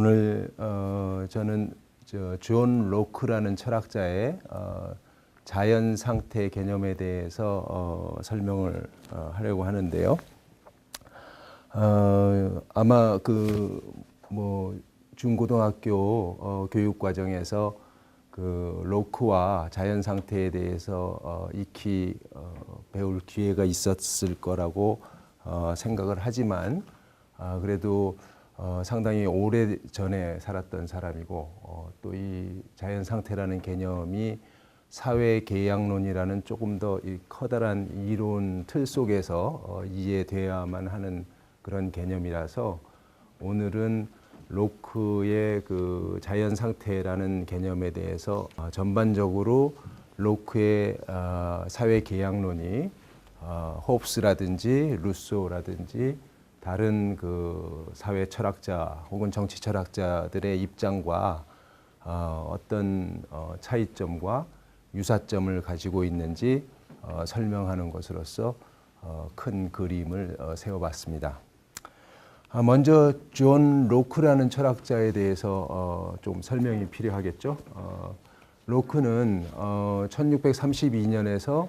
오늘 어, 저는 저, 존 로크라는 철학자의 어, 자연 상태 개념에 대해서 어, 설명을 어, 하려고 하는데요. 어, 아마 그 뭐 중고등학교 어, 교육 과정에서 그 로크와 자연 상태에 대해서 어, 익히 어, 배울 기회가 있었을 거라고 어, 생각을 하지만 아, 그래도 어, 상당히 오래 전에 살았던 사람이고 어, 또이 자연 상태라는 개념이 사회 계약론이라는 조금 더 이 커다란 이론 틀 속에서 어, 이해돼야만 하는 그런 개념이라서 오늘은 로크의 그 자연 상태라는 개념에 대해서 어, 전반적으로 로크의 어, 사회 계약론이 어, 홉스라든지 루소라든지 다른 그 사회 철학자 혹은 정치 철학자들의 입장과 어, 어떤 어, 차이점과 유사점을 가지고 있는지 어, 설명하는 것으로서 어, 큰 그림을 어, 세워봤습니다. 아, 먼저 존 로크라는 철학자에 대해서 어, 좀 설명이 필요하겠죠. 어, 로크는 어, 1632년에서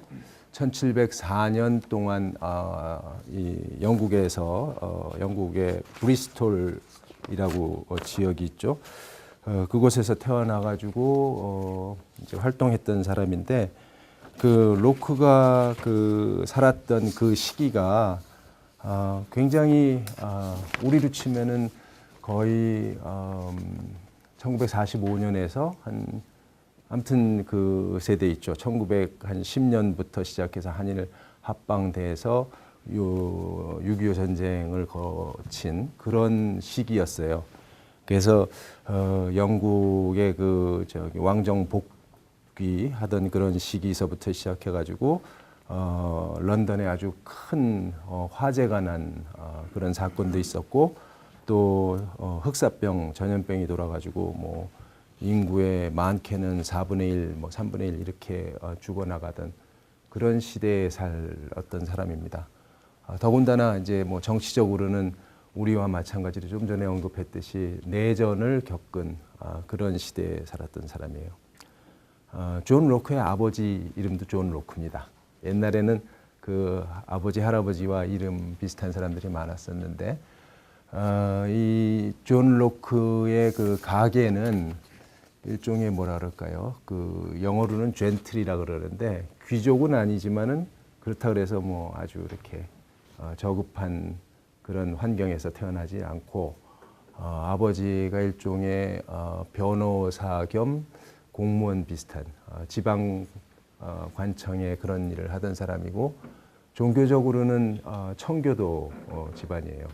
1704년 동안 어, 이 영국에서 어, 영국의 브리스톨이라고 어, 지역이 있죠. 어, 그곳에서 태어나가지고 어, 이제 활동했던 사람인데 그 로크가 그 살았던 그 시기가 아, 굉장히 아, 우리로 치면은 거의 음, 1945년에서 한 아무튼 그 세대 있죠. 1910년부터 시작해서 한일 합방돼서 요 6.25 전쟁을 거친 그런 시기였어요. 그래서 어, 영국의 그 저기 왕정 복귀 하던 그런 시기서부터 시작해가지고 어, 런던에 아주 큰 어, 화재가 난 어, 그런 사건도 있었고 또 어, 흑사병 전염병이 돌아가지고 뭐 인구의 많게는 4분의 1, 뭐 3분의 1 이렇게 어, 죽어나가던 그런 시대에 살았던 사람입니다. 아, 더군다나 이제 뭐 정치적으로는 우리와 마찬가지로 좀 전에 언급했듯이 내전을 겪은 아, 그런 시대에 살았던 사람이에요. 아, 존 로크의 아버지 이름도 존 로크입니다. 옛날에는 그 아버지 할아버지와 이름 비슷한 사람들이 많았었는데 어, 이존 로크의 그 가게는 일종의 뭐라 그럴까요? 그 영어로는 젠틀이라 그러는데 귀족은 아니지만은 그렇다 그래서 뭐 아주 이렇게 어, 저급한 그런 환경에서 태어나지 않고 어, 아버지가 일종의 어, 변호사 겸 공무원 비슷한 어, 지방 어, 관청에 그런 일을 하던 사람이고 종교적으로는 어, 청교도 어, 집안이에요.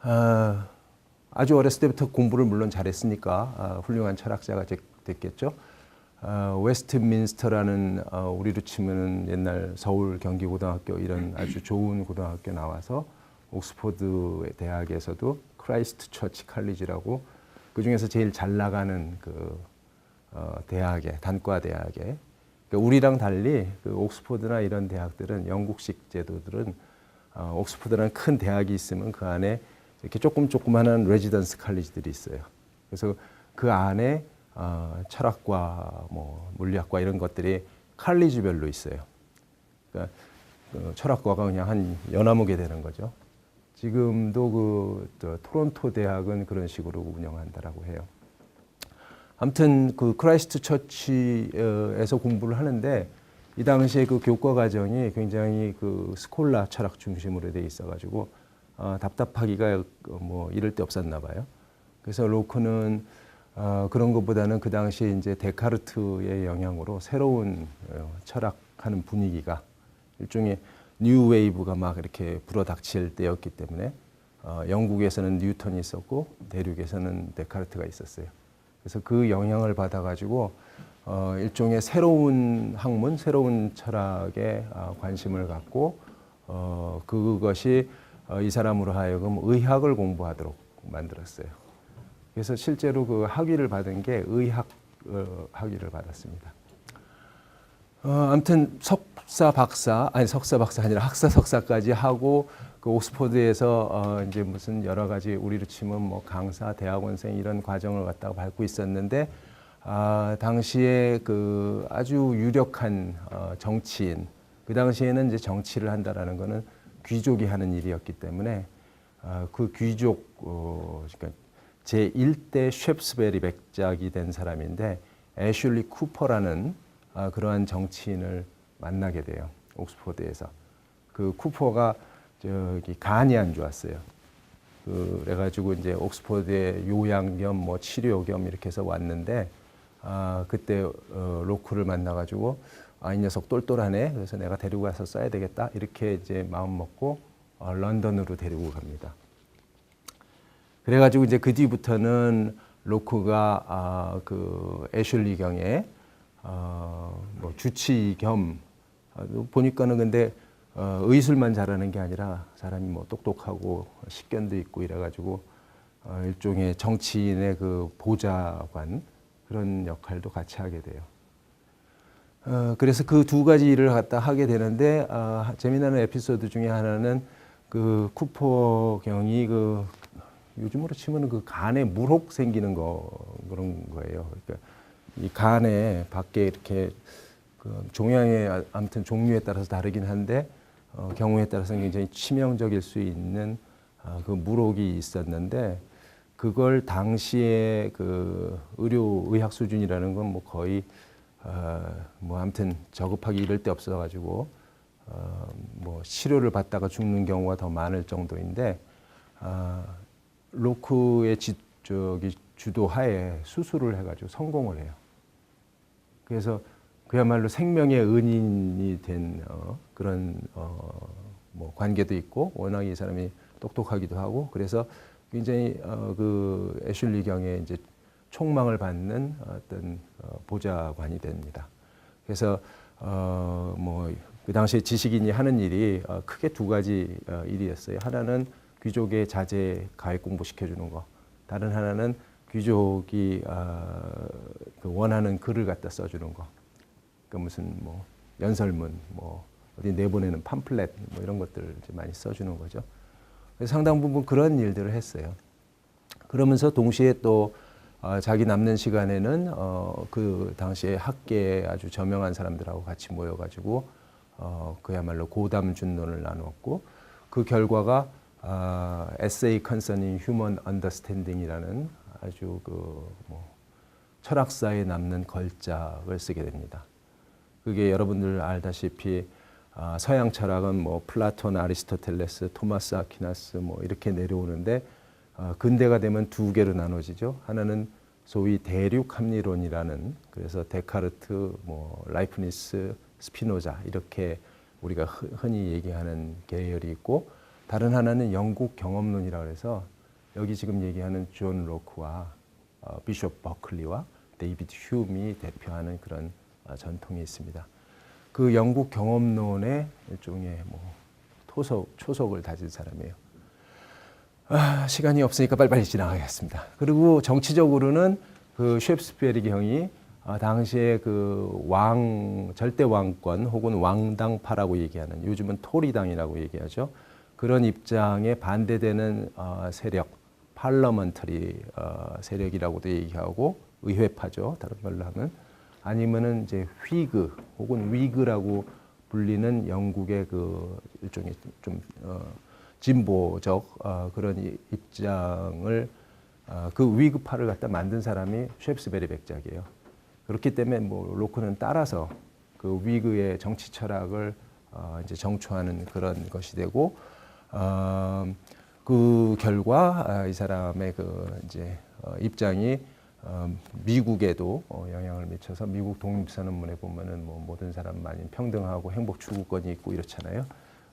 아, 아주 어렸을 때부터 공부를 물론 잘했으니까 아, 훌륭한 철학자가 됐- 됐겠죠. 아, 웨스트민스터라는 어, 우리로 치면 옛날 서울 경기고등학교 이런 아주 좋은 고등학교 나와서 옥스퍼드 대학에서도 크라이스트 처치 칼리지라고 그 중에서 제일 잘 나가는 그 어, 대학에 단과 대학에 그러니까 우리랑 달리 그 옥스퍼드나 이런 대학들은 영국식 제도들은 어, 옥스퍼드라는 큰 대학이 있으면 그 안에 이렇게 조금 조그만한 레지던스 칼리지들이 있어요. 그래서 그 안에 어, 철학과 뭐 물리학과 이런 것들이 칼리지별로 있어요. 그러니까 그 철학과가 그냥 한 연화무게 되는 거죠. 지금도 그 저, 토론토 대학은 그런 식으로 운영한다라고 해요. 아무튼 그 크라이스트 처치에서 공부를 하는데 이 당시에 그 교과 과정이 굉장히 그 스콜라 철학 중심으로 돼 있어가지고 어, 답답하기가 뭐 이럴 데 없었나 봐요. 그래서 로크는 어, 그런 것보다는 그 당시에 이제 데카르트의 영향으로 새로운 어, 철학하는 분위기가 일종의 뉴 웨이브가 막 이렇게 불어닥칠 때였기 때문에 어, 영국에서는 뉴턴이 있었고 대륙에서는 데카르트가 있었어요. 그래서 그 영향을 받아가지고 어, 일종의 새로운 학문, 새로운 철학에 어, 관심을 갖고 어, 그것이 어, 이 사람으로 하여금 의학을 공부하도록 만들었어요. 그래서 실제로 그 학위를 받은 게 의학 어, 학위를 받았습니다. 어, 아무튼 석사 박사 아니 석사 박사 아니라 학사 석사까지 하고 그 옥스퍼드에서 어 이제 무슨 여러 가지 우리로 치면 뭐 강사, 대학원생 이런 과정을 갖다가 밟고 있었는데 아 당시에 그 아주 유력한 어 정치인 그 당시에는 이제 정치를 한다라는 거는 귀족이 하는 일이었기 때문에 아, 그 귀족 어, 그러니까 제 1대 쉐프스베리 백작이 된 사람인데 애슐리 쿠퍼라는 아, 그러한 정치인을 만나게 돼요. 옥스퍼드에서. 그 쿠퍼가 저기 간이 안 좋았어요. 그 그래가지고 이제 옥스퍼드에 요양 겸 뭐 치료 겸 이렇게 해서 왔는데 아 그때 어, 로크를 만나가지고 아 이 녀석 똘똘하네 그래서 내가 데리고 가서 써야 되겠다 이렇게 이제 마음 먹고 어, 런던으로 데리고 갑니다. 그래가지고 이제 그 뒤부터는 로크가 아, 그 애슐리 경의 어, 뭐 주치 겸 어, 보니까는 근데 어, 의술만 잘하는 게 아니라 사람이 뭐 똑똑하고 식견도 있고 이래가지고 어, 일종의 정치인의 그 보좌관 그런 역할도 같이 하게 돼요. 어, 그래서 그 두 가지 일을 갖다 하게 되는데 아, 재미나는 에피소드 중에 하나는 그 쿠퍼 경이 그 요즘으로 치면은 그 간에 물혹 생기는 거 그런 거예요. 그러니까 이 간에 밖에 이렇게 그 종양의 아- 아무튼 종류에 따라서 다르긴 한데 어, 경우에 따라서는 굉장히 치명적일 수 있는 아, 그 물혹이 있었는데 그걸 당시에 그 의료 의학 수준이라는 건 뭐 거의 어, 뭐 아무튼 저급하기 이럴 데 없어 가지고 어, 뭐 치료를 받다가 죽는 경우가 더 많을 정도인데 아, 로크의 지, 저기 주도하에 수술을 해가지고 성공을 해요. 그래서 그야말로 생명의 은인이 된 어, 그런 어, 뭐 관계도 있고 워낙 이 사람이 똑똑하기도 하고 그래서 굉장히 어, 그 애슐리 경의 이제 총망을 받는 어떤 어, 보좌관이 됩니다. 그래서 어, 뭐그 당시에 지식인이 하는 일이 어, 크게 두 가지 어, 일이었어요. 하나는 귀족의 자제 가액 공부 시켜 주는 거. 다른 하나는 귀족이 어, 그 원하는 글을 갖다 써 주는 거. 그 무슨 뭐 연설문, 뭐 어디 내보내는 팜플렛 뭐 이런 것들을 많이 써주는 거죠. 상당 부분 그런 일들을 했어요. 그러면서 동시에 또 어, 자기 남는 시간에는 어, 그 당시에 학계에 아주 저명한 사람들하고 같이 모여가지고 어, 그야말로 고담 준론을 나누었고 그 결과가 아, Essay Concerning Human Understanding이라는 아주 그뭐 철학사에 남는 걸작을 쓰게 됩니다. 그게 여러분들 알다시피 아, 서양 철학은 뭐 플라톤, 아리스토텔레스, 토마스 아퀴나스 뭐 이렇게 내려오는데 아, 근대가 되면 두 개로 나눠지죠. 하나는 소위 대륙 합리론이라는 그래서 데카르트, 뭐 라이프니스, 스피노자 이렇게 우리가 흔- 흔히 얘기하는 계열이 있고 다른 하나는 영국 경험론이라고 해서 여기 지금 얘기하는 존 로크와 어, 비숍 버클리와 데이비드 휴미 대표하는 그런 어, 전통이 있습니다. 그 영국 경험론의 일종의 뭐 토속 초속을 다진 사람이에요. 아, 시간이 없으니까 빨리빨리 지나가겠습니다. 그리고 정치적으로는 그 셰프스피에리 경이 아, 당시에 그 왕 절대 왕권 혹은 왕당파라고 얘기하는 요즘은 토리당이라고 얘기하죠. 그런 입장에 반대되는 어, 세력, 팔러먼터리 어, 세력이라고도 얘기하고 의회파죠. 다른 말로 하면 아니면은 이제 휘그 혹은 위그라고 불리는 영국의 그 일종의 좀 어, 진보적 어, 그런 이- 입장을 어, 그 위그파를 갖다 만든 사람이 셰프스베리 백작이에요. 그렇기 때문에 뭐 로크는 따라서 그 위그의 정치 철학을 어, 이제 정초하는 그런 것이 되고 어, 그 결과 아, 이 사람의 그 이제 어, 입장이 어, 미국에도 어, 영향을 미쳐서 미국 독립선언문에 보면은 뭐 모든 사람만이 평등하고 행복 추구권이 있고 이렇잖아요.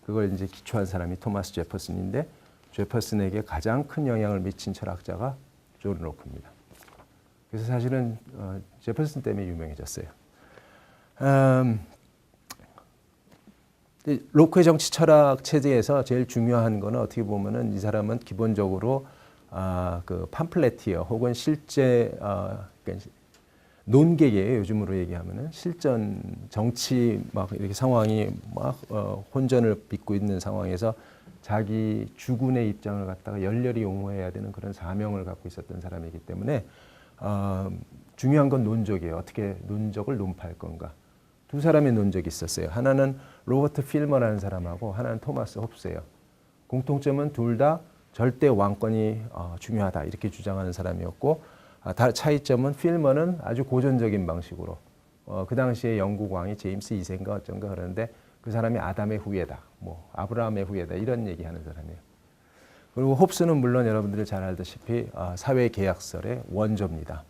그걸 이제 기초한 사람이 토마스 제퍼슨인데 제퍼슨에게 가장 큰 영향을 미친 철학자가 존 로크입니다. 그래서 사실은 어, 제퍼슨 때문에 유명해졌어요. 음, 로크의 정치 철학 체제에서 제일 중요한 거는 어떻게 보면은 이 사람은 기본적으로 아, 그 팜플레티어 혹은 실제 아, 그러니까 논객이에요. 요즘으로 얘기하면은 실전 정치 막 이렇게 상황이 막 어, 혼전을 빚고 있는 상황에서 자기 주군의 입장을 갖다가 열렬히擁호해야 되는 그런 사명을 갖고 있었던 사람이기 때문에 어, 중요한 건 논적이에요. 어떻게 논적을 논파할 건가. 두 사람의 논적이 있었어요. 하나는 로버트 필머라는 사람하고 하나는 토마스 홉스예요. 공통점은 둘 다 절대 왕권이 어, 중요하다 이렇게 주장하는 사람이었고 차이점은 필머는 아주 고전적인 방식으로 어, 그 당시에 영국 왕이 제임스 2세인가 어쩐가 그러는데 그 사람이 아담의 후예다, 뭐 아브라함의 후예다 이런 얘기하는 사람이에요. 그리고 홉스는 물론 여러분들이 잘 알다시피 아, 사회 계약설의 원조입니다.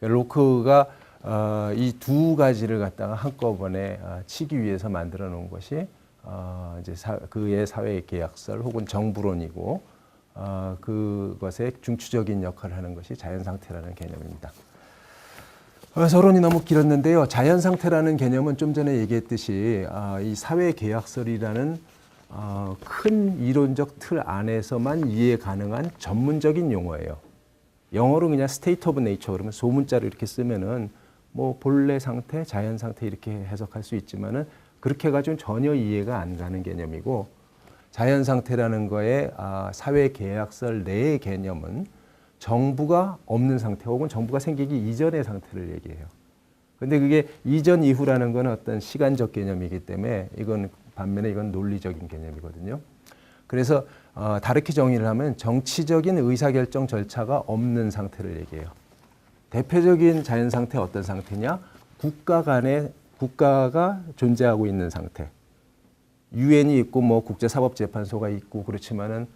로크가 어, 이두 가지를 갖다가 한꺼번에 아, 치기 위해서 만들어 놓은 것이 어, 이제 사, 그의 사회 계약설 혹은 정부론이고 어, 그것의 중추적인 역할을 하는 것이 자연 상태라는 개념입니다. 어, 서론이 너무 길었는데요. 자연 상태라는 개념은 좀 전에 얘기했듯이 아, 이 사회 계약설이라는 어, 큰 이론적 틀 안에서만 이해 가능한 전문적인 용어예요. 영어로 그냥 state of nature 그러면 소문자를 이렇게 쓰면은 뭐 본래 상태, 자연 상태 이렇게 해석할 수 있지만은 그렇게 해가지고 전혀 이해가 안 가는 개념이고 자연 상태라는 거에 아, 사회 계약설 내의 개념은 정부가 없는 상태 혹은 정부가 생기기 이전의 상태를 얘기해요. 근데 그게 이전 이후라는 건 어떤 시간적 개념이기 때문에 이건 반면에 이건 논리적인 개념이거든요. 그래서 어, 다르게 정의를 하면 정치적인 의사결정 절차가 없는 상태를 얘기해요. 대표적인 자연 상태 어떤 상태냐? 국가 간에 국가가 존재하고 있는 상태. 유엔이 있고 뭐 국제사법재판소가 있고 그렇지만은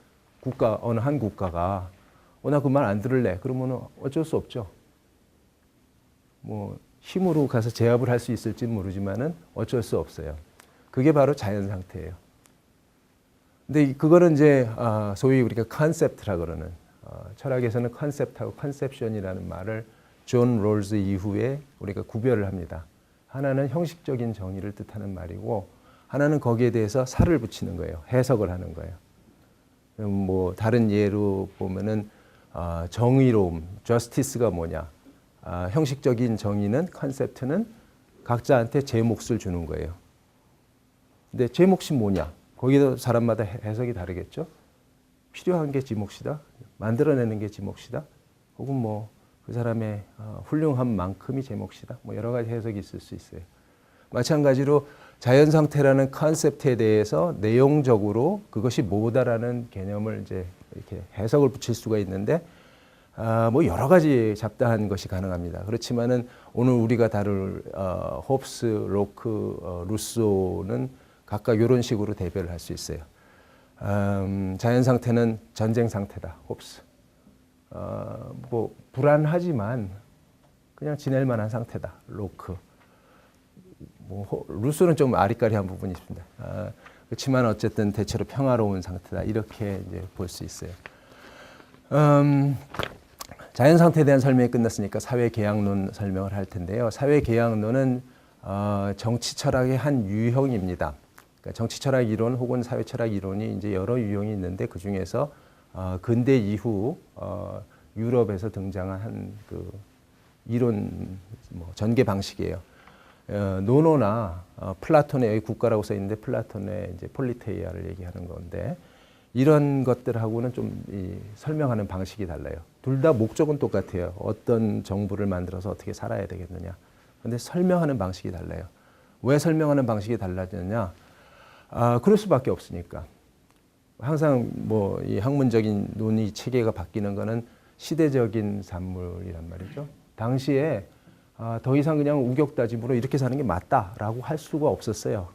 국가 어느 한 국가가 어나 그 말 안 들을래 그러면은 어쩔 수 없죠. 뭐 힘으로 가서 제압을 할 수 있을지 모르지만은 어쩔 수 없어요. 그게 바로 자연 상태예요. 근데 이- 그거는 이제 아, 소위 우리가 컨셉트라 그러는 어, 철학에서는 컨셉트하고 컨셉션이라는 말을 존 롤즈 이후에 우리가 구별을 합니다. 하나는 형식적인 정의를 뜻하는 말이고 하나는 거기에 대해서 살을 붙이는 거예요. 해석을 하는 거예요. 음, 뭐 다른 예로 보면은 아, 정의로움, 저스티스가 뭐냐? 아, 형식적인 정의는 컨셉트는 각자한테 제 몫을 주는 거예요. 근데 제 몫이 뭐냐? 거기도 사람마다 해- 해석이 다르겠죠. 필요한 게 지 몫이다. 만들어내는 게 지 몫이다. 혹은 뭐 그 사람의 어, 훌륭한 만큼이 제 몫이다. 뭐 여러 가지 해석이 있을 수 있어요. 마찬가지로 자연 상태라는 컨셉트에 대해서 내용적으로 그것이 뭐다라는 개념을 이제 이렇게 해석을 붙일 수가 있는데 아, 뭐 여러 가지 잡다한 것이 가능합니다. 그렇지만은 오늘 우리가 다룰 어, 홉스, 로크, 어, 루소는 각각 이런 식으로 대별을 할 수 있어요. 음, 자연 상태는 전쟁 상태다. 홉스. 어, 뭐 불안하지만 그냥 지낼 만한 상태다. 로크. 뭐 호- 루소는 좀 아리까리한 부분이 있습니다. 아, 그렇지만 어쨌든 대체로 평화로운 상태다. 이렇게 이제 볼 수 있어요. 음, 자연 상태에 대한 설명이 끝났으니까 사회 계약론 설명을 할 텐데요. 사회 계약론은 어, 정치 철학의 한 유형입니다. 그러니까 정치 철학 이론 혹은 사회 철학 이론이 이제 여러 유형이 있는데 그 중에서 어, 근대 이후 어, 유럽에서 등장한 한그 이론 뭐 전개 방식이에요. 어, 노노나 어, 플라톤의 국가라고 써 있는데 플라톤의 이제 폴리테이아를 얘기하는 건데 이런 것들하고는 좀 이, 설명하는 방식이 달라요. 둘 다 목적은 똑같아요. 어떤 정부를 만들어서 어떻게 살아야 되겠느냐. 근데 설명하는 방식이 달라요. 왜 설명하는 방식이 달라졌냐? 아, 그럴 수밖에 없으니까. 항상 뭐 이 학문적인 논의 체계가 바뀌는 거는 시대적인 산물이란 말이죠. 당시에 아, 더 이상 그냥 우격다짐으로 이렇게 사는 게 맞다라고 할 수가 없었어요.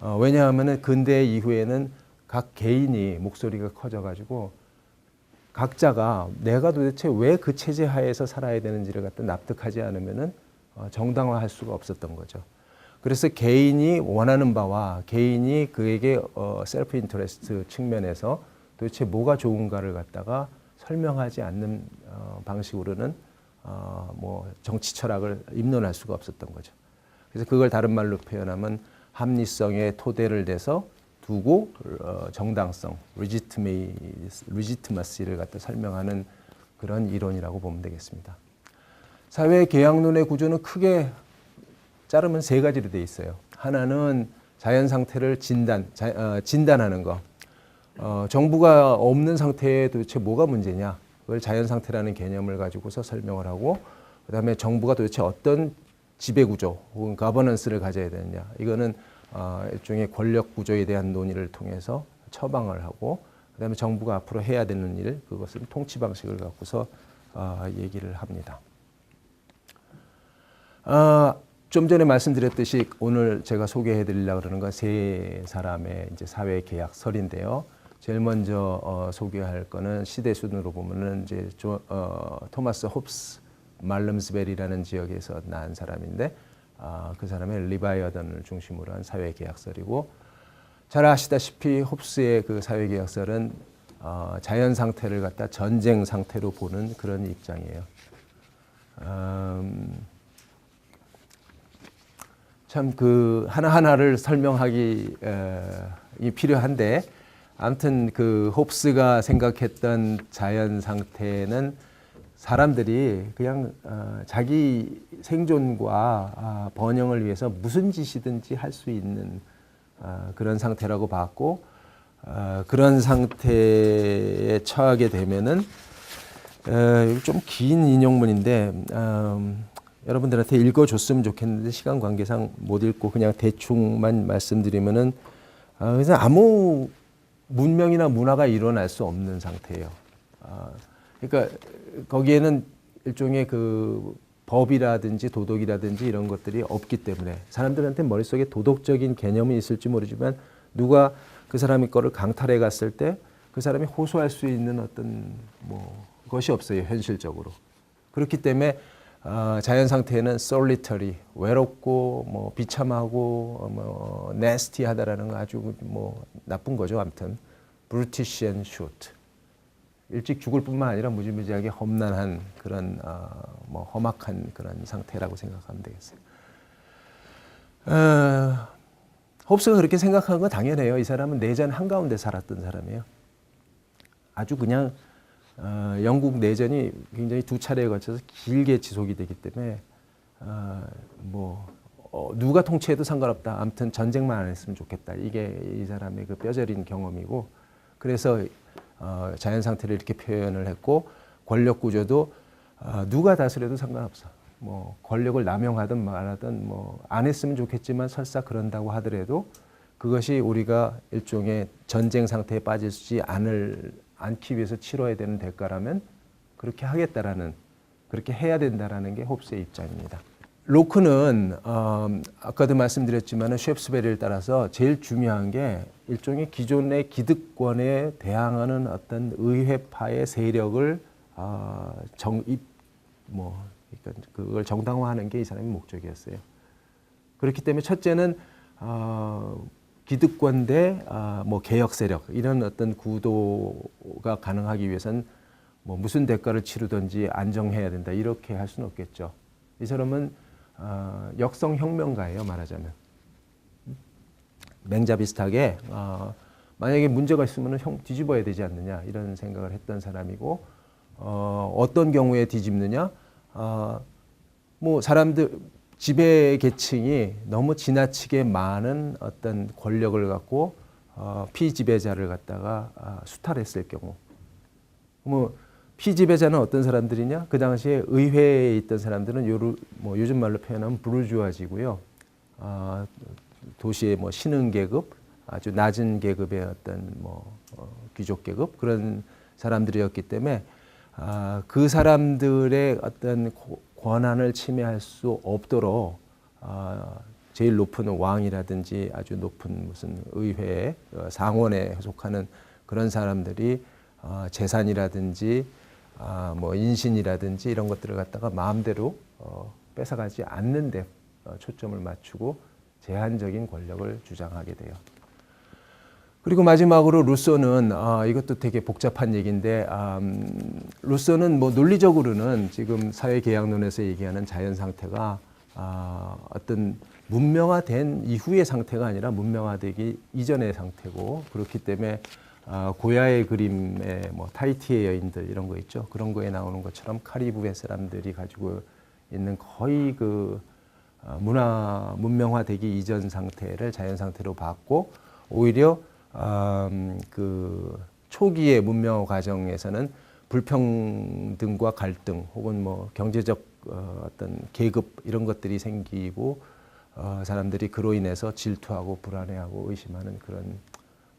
어, 왜냐하면 근대 이후에는 각 개인이 목소리가 커져가지고 각자가 내가 도대체 왜 그 체제 하에서 살아야 되는지를 갖다 납득하지 않으면은 어, 정당화할 수가 없었던 거죠. 그래서 개인이 원하는 바와 개인이 그에게 어, 셀프 인터레스트 측면에서 도대체 뭐가 좋은가를 갖다가 설명하지 않는 어, 방식으로는 어, 뭐 정치 철학을 입론할 수가 없었던 거죠. 그래서 그걸 다른 말로 표현하면 합리성의 토대를 대서 두고 어, 정당성, 리지트마시를 갖다 설명하는 그런 이론이라고 보면 되겠습니다. 사회 계약론의 구조는 크게 자르면 세 가지로 돼 있어요. 하나는 자연 상태를 진단, 자, 어, 진단하는 거. 어, 정부가 없는 상태에 도대체 뭐가 문제냐? 그걸 자연 상태라는 개념을 가지고서 설명을 하고 그다음에 정부가 도대체 어떤 지배 구조 혹은 가버넌스를 가져야 되느냐? 이거는 어, 일종의 권력 구조에 대한 논의를 통해서 처방을 하고 그다음에 정부가 앞으로 해야 되는 일 그것은 통치 방식을 갖고서 어, 얘기를 합니다. 아, 좀 전에 말씀드렸듯이 오늘 제가 소개해 드리려고 그러는 건 세 사람의 이제 사회 계약설인데요. 제일 먼저 어, 소개할 거는 시대 순으로 보면은 이제 조, 어, 토마스 홉스 말름스벨이라는 지역에서 난 사람인데 아, 그 사람의 리바이어던을 중심으로 한 사회 계약설이고 잘 아시다시피 홉스의 그 사회 계약설은 어, 자연 상태를 갖다 전쟁 상태로 보는 그런 입장이에요. 음, 참그 하나하나를 설명하기 에, 이 필요한데 아무튼 그 홉스가 생각했던 자연 상태는 사람들이 그냥 어, 자기 생존과 아, 번영을 위해서 무슨 짓이든지 할 수 있는 어, 그런 상태라고 봤고 어, 그런 상태에 처하게 되면은 어, 좀긴 인용문인데 음, 여러분들한테 읽어줬으면 좋겠는데 시간 관계상 못 읽고 그냥 대충만 말씀드리면은 어, 그래서 아무 문명이나 문화가 일어날 수 없는 상태예요. 아, 그러니까 거기에는 일종의 그 법이라든지 도덕이라든지 이런 것들이 없기 때문에 사람들한테 머릿속에 도덕적인 개념이 있을지 모르지만 누가 그 사람의 거를 강탈해 갔을 때 그 사람이 호소할 수 있는 어떤 뭐 것이 없어요 현실적으로 그렇기 때문에 어, 자연 상태는 solitary 외롭고 뭐 비참하고 어, 뭐거 아주 뭐 나쁜 거죠 아무튼 brutish and short 일찍 죽을 뿐만 아니라 무지무지하게 험난한 그런 어, 뭐 험악한 그런 상태라고 생각하면 되겠어요. 어, 홉스가 그렇게 생각한 건 당연해요. 이 사람은 내전 한가운데 살았던 사람이에요. 아주 그냥 어, 영국 내전이 굉장히 두 차례에 걸쳐서 길게 지속이 되기 때문에 어, 뭐 어, 누가 통치해도 상관없다. 아무튼 전쟁만 안 했으면 좋겠다. 이게 이 사람의 그 뼈저린 경험이고 그래서 어, 자연 상태를 이렇게 표현을 했고 권력 구조도 어, 누가 다스려도 상관없어. 뭐 권력을 남용하든 말하든 뭐 안 했으면 좋겠지만 설사 그런다고 하더라도 그것이 우리가 일종의 전쟁 상태에 빠지지 않을 않기 위해서 치러야 되는 대가라면 그렇게 하겠다라는 그렇게 해야 된다라는 게 홉스의 입장입니다. 로크는 어, 아까도 말씀드렸지만 셰프스베리를 따라서 제일 중요한 게 일종의 기존의 기득권에 대항하는 어떤 의회파의 세력을 어, 정입 뭐 그러니까 그걸 정당화하는 게 이 사람의 목적이었어요. 그렇기 때문에 첫째는 어, 기득권 대뭐 개혁 세력 이런 어떤 구도가 가능하기 위해선 뭐 무슨 대가를 치르든지 안정해야 된다 이렇게 할 수는 없겠죠. 이 사람은 어, 역성 혁명가예요 말하자면 맹자 비슷하게 어, 만약에 문제가 있으면 형 뒤집어야 되지 않느냐 이런 생각을 했던 사람이고 어, 어떤 경우에 뒤집느냐 어, 뭐 사람들 지배 계층이 너무 지나치게 많은 어떤 권력을 갖고 어, 피지배자를 갖다가 아, 수탈했을 경우 뭐 피지배자는 어떤 사람들이냐? 그 당시에 의회에 있던 사람들은 요르, 뭐 요즘 말로 표현하면 부르주아지고요. 아, 도시의 뭐 신흥 계급, 아주 낮은 계급의 어떤 뭐 어, 귀족 계급 그런 사람들이었기 때문에 아, 그 사람들의 어떤 권한을 침해할 수 없도록 아, 제일 높은 왕이라든지 아주 높은 무슨 의회 어, 상원에 속하는 그런 사람들이 어, 재산이라든지 아, 뭐 인신이라든지 이런 것들을 갖다가 마음대로 어, 뺏어가지 않는데 어, 초점을 맞추고 제한적인 권력을 주장하게 돼요. 그리고 마지막으로 루소는 아, 이것도 되게 복잡한 얘기인데 음, 루소는 뭐 논리적으로는 지금 사회계약론에서 얘기하는 자연 상태가 아, 어떤 문명화된 이후의 상태가 아니라 문명화되기 이전의 상태고 그렇기 때문에 아, 고야의 그림에 뭐 타이티의 여인들 이런 거 있죠. 그런 거에 나오는 것처럼 카리브의 사람들이 가지고 있는 거의 그 아, 문화 문명화되기 이전 상태를 자연 상태로 봤고 오히려 음, 그 초기의 문명화 과정에서는 불평등과 갈등 혹은 뭐 경제적 어, 어떤 계급 이런 것들이 생기고 어, 사람들이 그로 인해서 질투하고 불안해하고 의심하는 그런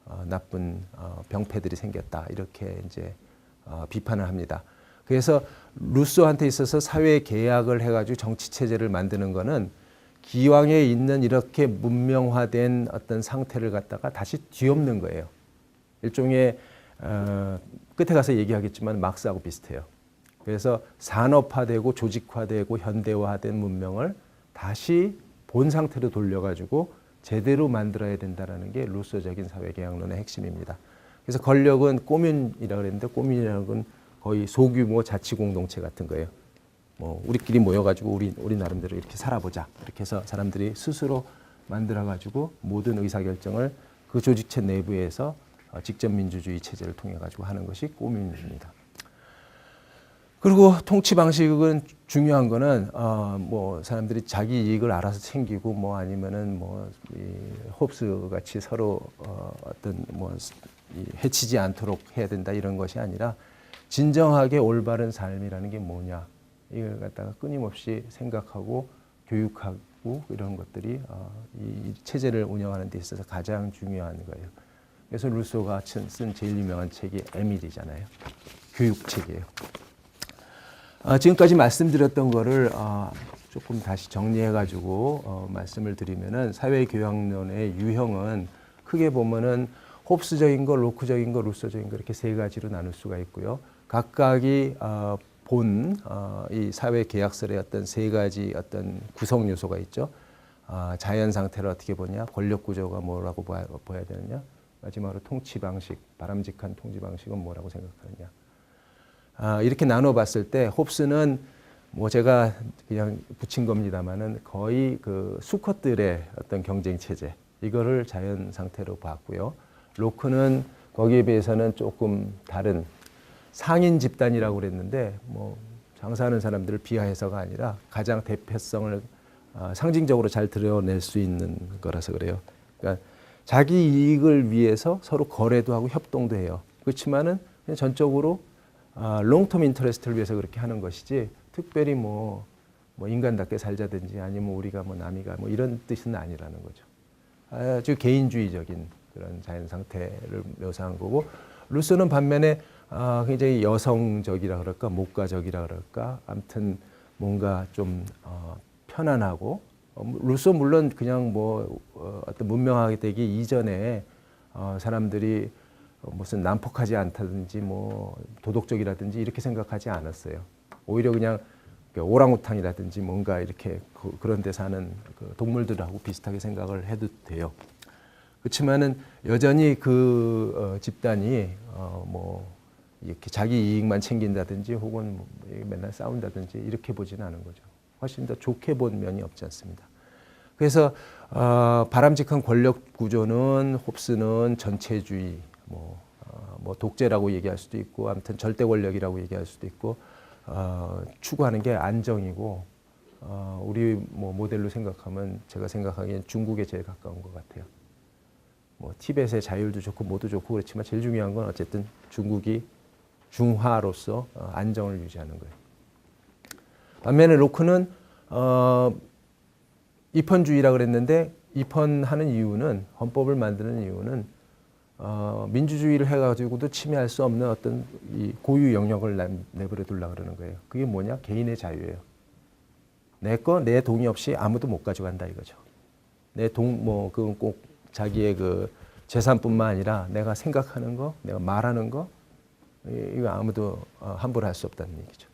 어, 나쁜 어, 병폐들이 생겼다 이렇게 이제 어, 비판을 합니다. 그래서 루소한테 있어서 사회 계약을 해가지고 정치 체제를 만드는 거는 기왕에 있는 이렇게 문명화된 어떤 상태를 갖다가 다시 뒤엎는 거예요. 일종의 어, 끝에 가서 얘기하겠지만 막스하고 비슷해요. 그래서 산업화되고 조직화되고 현대화된 문명을 다시 본 상태로 돌려가지고 제대로 만들어야 된다라는 게 루소적인 사회계약론의 핵심입니다. 그래서 권력은 꼬민이라 그랬는데 꼬민이라는 건 거의 소규모 자치 공동체 같은 거예요. 뭐 우리끼리 모여가지고 우리 우리 나름대로 이렇게 살아보자 이렇게 해서 사람들이 스스로 만들어가지고 모든 의사결정을 그 조직체 내부에서 어, 직접 민주주의 체제를 통해 가지고 하는 것이 꼬민입니다. 그리고 통치 방식은 중요한 거는 어 뭐 사람들이 자기 이익을 알아서 챙기고 뭐 아니면은 뭐 이 홉스 같이 서로 어 어떤 뭐 이 해치지 않도록 해야 된다 이런 것이 아니라 진정하게 올바른 삶이라는 게 뭐냐 이걸 갖다가 끊임없이 생각하고 교육하고 이런 것들이 어, 이 체제를 운영하는 데 있어서 가장 중요한 거예요. 그래서 루소가 쓴 제일 유명한 책이 에밀이잖아요. 교육 책이에요. 아, 지금까지 말씀드렸던 거를 아, 조금 다시 정리해가지고 어, 말씀을 드리면은 사회교양론의 유형은 크게 보면은 홉스적인 거, 로크적인 거, 루소적인 거 이렇게 세 가지로 나눌 수가 있고요. 각각이 어, 본, 어, 이 사회 계약설의 어떤 세 가지 어떤 구성 요소가 있죠. 아, 자연 상태를 어떻게 보냐, 권력 구조가 뭐라고 봐야, 봐야 되느냐, 마지막으로 통치 방식, 바람직한 통치 방식은 뭐라고 생각하느냐. 아, 이렇게 나눠봤을 때 홉스는 뭐 제가 그냥 붙인 겁니다만은 거의 그 수컷들의 어떤 경쟁 체제 이거를 자연 상태로 봤고요. 로크는 거기에 비해서는 조금 다른 상인 집단이라고 그랬는데 뭐 장사하는 사람들을 비하해서가 아니라 가장 대표성을 어, 상징적으로 잘 드러낼 수 있는 거라서 그래요. 그러니까 자기 이익을 위해서 서로 거래도 하고 협동도 해요. 그렇지만은 전적으로 아, 롱텀 인터레스트를 위해서 그렇게 하는 것이지 특별히 뭐, 뭐 인간답게 살자든지 아니면 우리가 뭐 남이가 뭐 이런 뜻은 아니라는 거죠. 아주 개인주의적인 그런 자연 상태를 묘사한 거고 루소는 반면에 아, 굉장히 여성적이라 그럴까 목가적이라 그럴까 아무튼 뭔가 좀 어, 편안하고 어, 루소 물론 그냥 뭐 어, 어떤 문명하게 되기 이전에 어, 사람들이 어, 무슨 난폭하지 않다든지 뭐 도덕적이라든지 이렇게 생각하지 않았어요. 오히려 그냥 그 오랑우탄이라든지 뭔가 이렇게 그, 그런 데 사는 그 동물들하고 비슷하게 생각을 해도 돼요. 그렇지만은 여전히 그 어, 집단이 어, 뭐 이렇게 자기 이익만 챙긴다든지 혹은 뭐 맨날 싸운다든지 이렇게 보지는 않은 거죠. 훨씬 더 좋게 본 면이 없지 않습니다. 그래서 어, 바람직한 권력 구조는 홉스는 전체주의, 뭐, 어, 뭐 독재라고 얘기할 수도 있고, 아무튼 절대 권력이라고 얘기할 수도 있고, 어, 추구하는 게 안정이고, 어, 우리 뭐 모델로 생각하면 제가 생각하기엔 중국에 제일 가까운 것 같아요. 뭐 티벳의 자율도 좋고 뭐도 좋고 그렇지만 제일 중요한 건 어쨌든 중국이 중화로서 어, 안정을 유지하는 거예요. 반면에 로크는 어, 입헌주의라 그랬는데 입헌하는 이유는 헌법을 만드는 이유는 어, 민주주의를 해가지고도 침해할 수 없는 어떤 이 고유 영역을 내버려 둘라 그러는 거예요. 그게 뭐냐? 개인의 자유예요. 내 거, 내 동의 없이 아무도 못 가져간다 이거죠. 내 동, 뭐, 그건 꼭 자기의 그 재산뿐만 아니라 내가 생각하는 거, 내가 말하는 거, 이거 아무도 어, 함부로 할 수 없다는 얘기죠.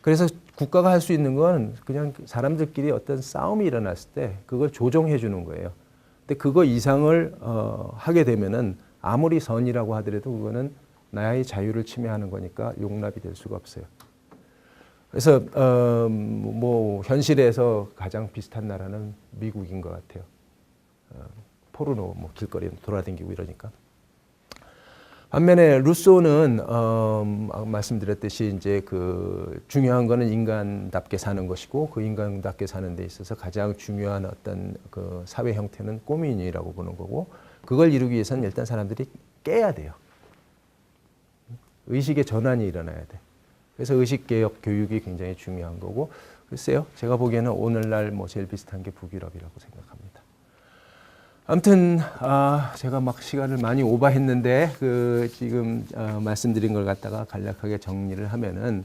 그래서 국가가 할 수 있는 건 그냥 사람들끼리 어떤 싸움이 일어났을 때 그걸 조정해 주는 거예요. 근데 그거 이상을 어, 하게 되면은 아무리 선이라고 하더라도 그거는 나의 자유를 침해하는 거니까 용납이 될 수가 없어요. 그래서 어, 뭐 현실에서 가장 비슷한 나라는 미국인 것 같아요. 어, 포르노 뭐 길거리에 돌아다니고 이러니까. 반면에 루소는 어, 말씀드렸듯이 이제 그 중요한 거는 인간답게 사는 것이고 그 인간답게 사는 데 있어서 가장 중요한 어떤 그 사회 형태는 꼬미니라고 보는 거고 그걸 이루기 위해서는 일단 사람들이 깨야 돼요. 의식의 전환이 일어나야 돼. 그래서 의식 개혁 교육이 굉장히 중요한 거고 글쎄요. 제가 보기에는 오늘날 뭐 제일 비슷한 게 북유럽이라고 생각합니다. 아무튼 아, 제가 막 시간을 많이 오버했는데 그 지금 어, 말씀드린 걸 갖다가 간략하게 정리를 하면은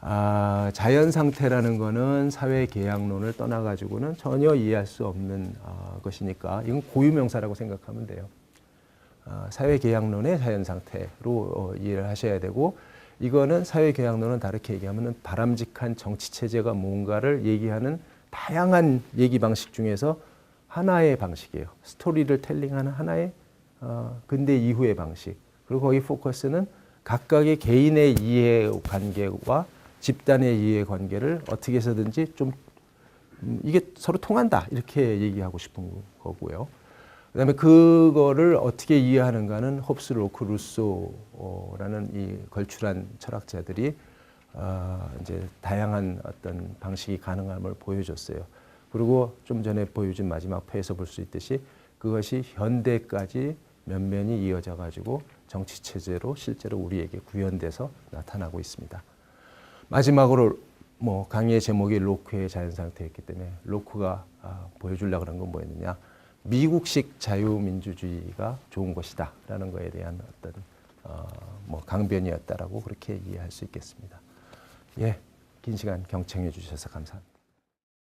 아, 자연 상태라는 거는 사회 계약론을 떠나 가지고는 전혀 이해할 수 없는 아, 것이니까 이건 고유명사라고 생각하면 돼요. 아, 사회 계약론의 자연 상태로 어, 이해를 하셔야 되고 이거는 사회 계약론은 다르게 얘기하면은 바람직한 정치 체제가 뭔가를 얘기하는 다양한 얘기 방식 중에서 하나의 방식이에요. 스토리를 텔링하는 하나의 어, 근대 이후의 방식. 그리고 거기 포커스는 각각의 개인의 이해 관계와 집단의 이해 관계를 어떻게 해서든지 좀 음, 이게 서로 통한다 이렇게 얘기하고 싶은 거고요. 그다음에 그거를 어떻게 이해하는가는 홉스, 로크, 루소라는 이 걸출한 철학자들이 아, 이제 다양한 어떤 방식이 가능함을 보여줬어요. 그리고 좀 전에 보여준 마지막 패에서 볼 수 있듯이 그것이 현대까지 면면이 이어져 가지고 정치 체제로 실제로 우리에게 구현돼서 나타나고 있습니다. 마지막으로 뭐 강의의 제목이 로크의 자연 상태였기 때문에 로크가 아, 보여주려고 그런 건 뭐였느냐? 미국식 자유민주주의가 좋은 것이다라는 거에 대한 어떤 어, 뭐 강변이었다라고 그렇게 이해할 수 있겠습니다. 예, 긴 시간 경청해 주셔서 감사합니다.